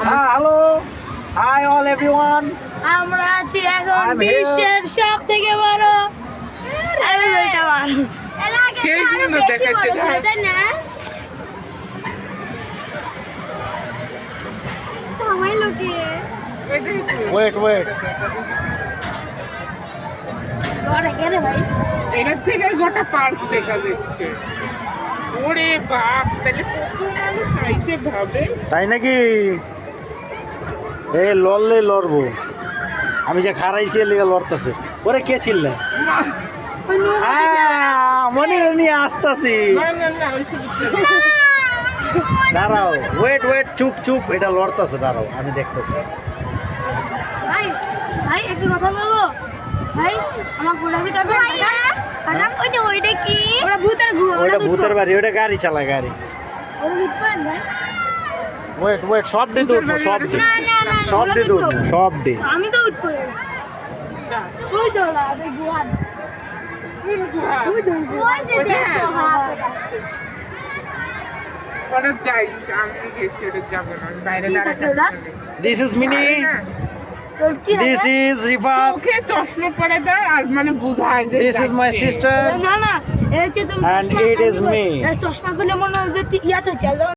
Hello hi all everyone আমরা আছি এখন I'm বিশ্বের সব থেকে বড়। ওয়েট ওয়েট এটার থেকে গোটা পার্ক দেখা যাচ্ছে। ওরে বাস তাহলে কত মানুষ আইতে ভাবে? তাই নাকি? এ লড়লে লড়বো। আমি যে খারাইছি এর লিগে লড়তেছে। ওরে কে চিল্লে? ওই মনে নিয়ে আসতেছি। না না না ওই ছবি দাঁড়াও ওয়েট ওয়েট চুপ চুপ এটা লড়তেছে দাঁড়াও আমি দেখতেছি। ভাই ভাই একটু কথা বলব? ভাই আমার ঘোড়াকে টাকা ওই যে ওইটা কি? ওটা ভূতের ঘুরে ভূতের বাড়ি ওইটা গাড়ি চালায় গাড়ি। ওটা ভূত ভাই। ওয়েট ওয়েট সব তো সব না সব ডে উঠবো সব ডে। আমি তো উঠবো। ওই তো গুহার ওই তো ওই যে দেখো ওরা যাই আমি গেছি ওটা যাবে না বাইরে ঠিক দাঁড়াতে আছে, ওরা? This is Mini this is Rifat okay চশমা পরে দেয় আর মানে বোঝায় যে দিস ইজ মাই সিস্টার না না এটা হচ্ছে তুমি And চশমা it is খুলে- চশমা খুলে মনে হয় যে ইয়াতে চলো